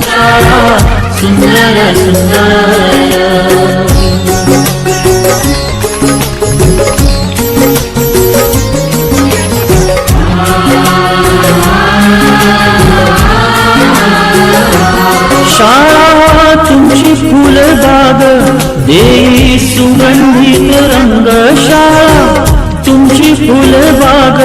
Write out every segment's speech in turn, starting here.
शाळा सुंदर सुंदर सुगंधित रंग शाळा तुमची फुलबाग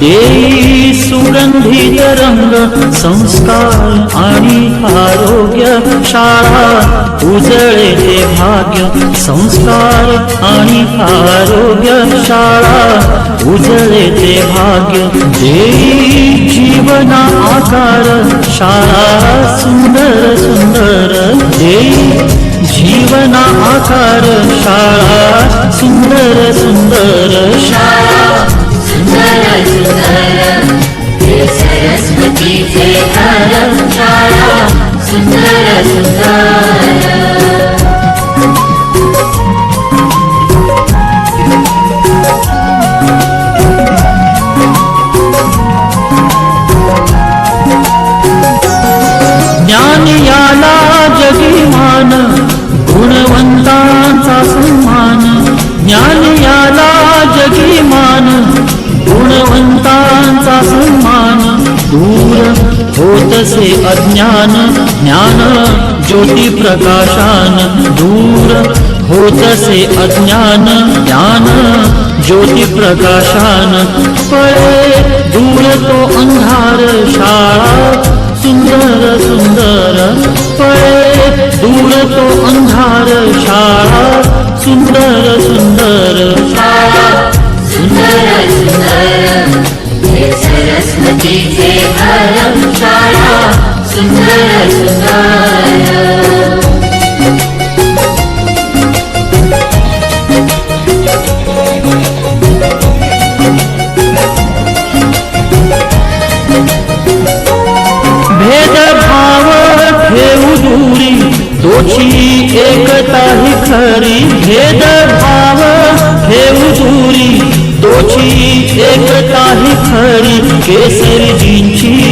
देई सुगंधित रंग संस्कार आणि आरोग्य शाळा उजळे ते भाग्य संस्कार आणि आरोग्य शाळा उजळे ते भाग्य देई जीवना आकार शाळा सुंदर सुंदर देई जीवना आकार शाळा सुंदर सुंदर शाळा સુંદર સુંદર होतसे अज्ञान, ज्ञान, ज्योति प्रकाशान दूर। होतसे अज्ञान, ज्ञान, ज्योति प्रकाशान। पळे दूर तो अंधार शाळा सुंदर सुंदर। पळे दूर तो अंधार शाळा सुंदर सुंदर। दोषी एकता ही खरी। भेद भाव हेव दूरी दोषी एकता ही खरी। केसरी जिंची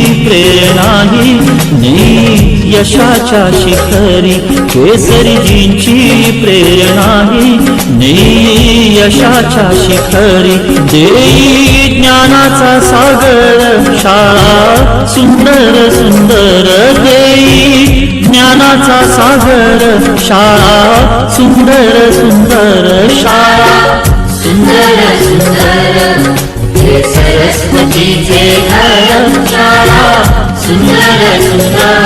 यशाच्या शिखरी केसरीजींची प्रेरणा ही. यशाच्या शिखरी देई ज्ञानाचा सागर. शाळा सुंदर सुंदर देई ज्ञानाचा सागर. शाळा सुंदर सुंदर शाळा. सुंदर सुंदर सरस्वतीचे घर. शाळा सुंदर सुंदर